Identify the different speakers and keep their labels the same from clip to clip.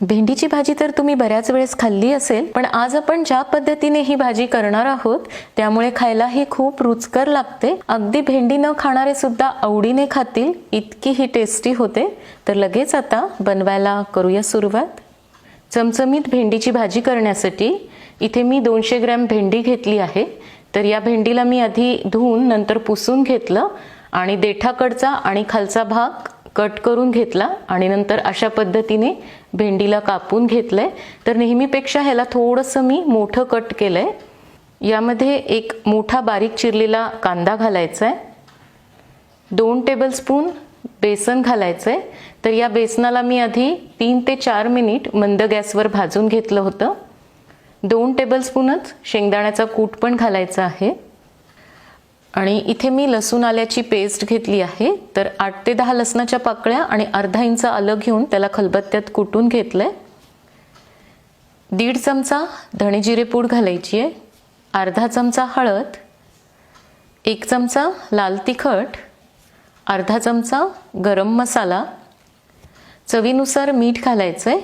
Speaker 1: भेंडीची भाजी तर तुम्ही बऱ्याच वेळेस खाल्ली असेल पण आज आपण ज्या पद्धतीने ही भाजी करणार आहोत त्यामुळे खायलाही खूप रुचकर लागते. अगदी भेंडी न खाणारे सुद्धा आवडीने खातील इतकी ही टेस्टी होते. तर लगेच आता बनवायला करूया सुरुवात. चमचमीत भेंडीची भाजी करण्यासाठी इथे मी दोनशे ग्रॅम भेंडी घेतली आहे. तर या भेंडीला मी आधी धुवून नंतर पुसून घेतलं आणि देठाकडचा आणि खालचा भाग कट करून घेतला आणि नंतर अशा पद्धतीने भेंडीला कापून घेतलं आहे तर नेहमीपेक्षा ह्याला थोडंसं मी मोठं कट केलं आहे यामध्ये एक मोठा बारीक चिरलेला कांदा घालायचा आहे दोन टेबलस्पून बेसन घालायचं आहे तर या बेसनाला मी आधी तीन ते चार मिनिट मंद गॅसवर भाजून घेतलं होतं. दोन टेबलस्पूनच शेंगदाण्याचा कूट पण घालायचा आहे. आणि इथे मी लसूण आल्याची पेस्ट घेतली आहे. तर आठ ते दहा लसणाच्या पाकळ्या आणि अर्धा इंच आलं घेऊन त्याला खलबत्त्यात कुटून घेतलंय. दीड चमचा धणे जिरे पूड घालायची आहे अर्धा चमचा हळद. एक चमचा लाल तिखट. अर्धा चमचा गरम मसाला. चवीनुसार मीठ घालायचं आहे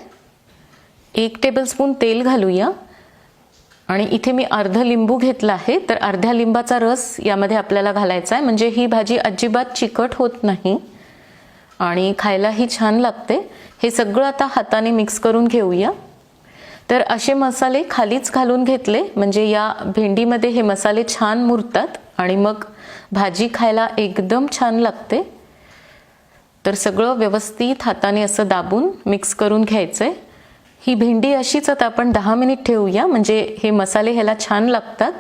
Speaker 1: एक टेबलस्पून तेल घालूया. आणि इथे मी अर्ध लिंबू घेतला आहे तर अर्ध्या लिंबाचा रस यामध्ये आपल्याला घालायचा आहे. म्हणजे ही भाजी अजिबात चिकट होत नाही आणि खायलाही छान लागते. हे सगळं आता हाताने मिक्स करून घेऊया. तर असे मसाले खालीच घालून घेतले. म्हणजे या भेंडीमध्ये हे मसाले छान मुरतात आणि मग भाजी खायला एकदम छान लागते. तर सगळं व्यवस्थित हाताने असं दाबून मिक्स करून घ्यायचं आहे ही भेंडी अशीच आता आपण दहा मिनिट ठेवूया. म्हणजे हे मसाले ह्याला छान लागतात.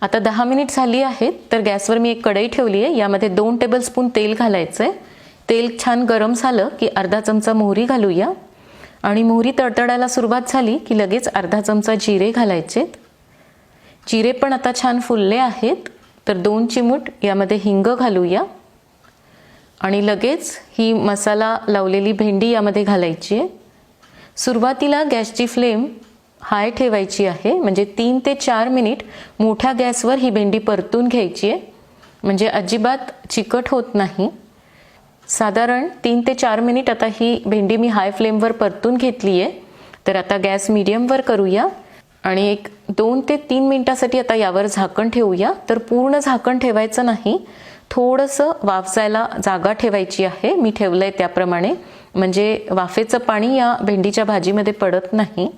Speaker 1: आता दहा मिनिट झाली आहेत तर गॅसवर मी एक कढई ठेवली आहे. यामध्ये दोन टेबलस्पून तेल घालायचं आहे तेल छान गरम झालं की अर्धा चमचा मोहरी घालूया. आणि मोहरी तडतडायला सुरुवात झाली की लगेच अर्धा चमचा जिरे घालायचेत. जिरे पण आता छान फुलले आहेत तर दोन चिमूट यामध्ये हिंग घालूया. आणि लगेच ही मसाला लावलेली भेंडी यामध्ये घालायची आहे. सुरुवातीला गॅसची फ्लेम हाय ठेवायची आहे. म्हणजे तीन ते चार मिनिट मोठ्या गॅसवर ही भेंडी परतून घ्यायची आहे. म्हणजे अजिबात चिकट होत नाही. साधारण तीन ते चार मिनिट आता ही भेंडी मी हाय फ्लेमवर परतून घेतली आहे. तर आता गॅस मिडियमवर करूया. आणि एक दोन ते तीन मिनिटासाठी आता यावर झाकण ठेवूया. तर पूर्ण झाकण ठेवायचं नाही. थोडंसं वाफसायला जागा ठेवायची आहे. मी ठेवलं आहे त्याप्रमाणे. म्हणजे वाफेचं पाणी या भेंडीच्या भाजीमध्ये पडत नाही.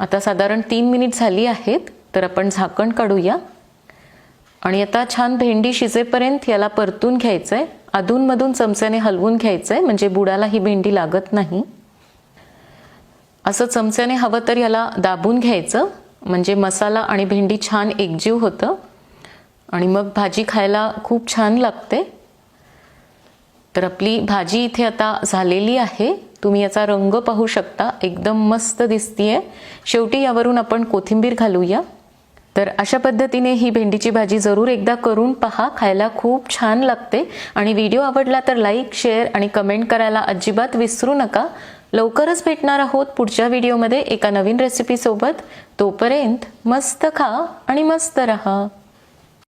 Speaker 1: आता साधारण तीन मिनिट झाली आहेत तर आपण झाकण काढूया. आणि आता छान भेंडी शिजेपर्यंत याला परतून घ्यायचं आहे अधूनमधून चमच्याने हलवून घ्यायचं आहे म्हणजे बुडाला ही भेंडी लागत नाही. असं चमच्याने हवं तर याला दाबून घ्यायचं म्हणजे मसाला आणि भेंडी छान एकजीव होतं. आणि मग भाजी खायला खूप छान लागते. तर आपली भाजी इथे आता झालेली आहे. तुम्ही याचा रंग पाहू शकता. एकदम मस्त दिसतीये. शेवटी यावरून आपण कोथिंबीर घालूया. तर अशा पद्धतीने ही भेंडीची भाजी जरूर एकदा करून पहा. खायला खूप छान लागते. आणि व्हिडिओ आवडला तर लाईक शेअर आणि कमेंट करायला अजिबात विसरू नका. लवकरच भेटणार आहोत पुढच्या व्हिडिओमध्ये एका नवीन रेसिपीसोबत तोपर्यंत मस्त खा आणि मस्त रहा.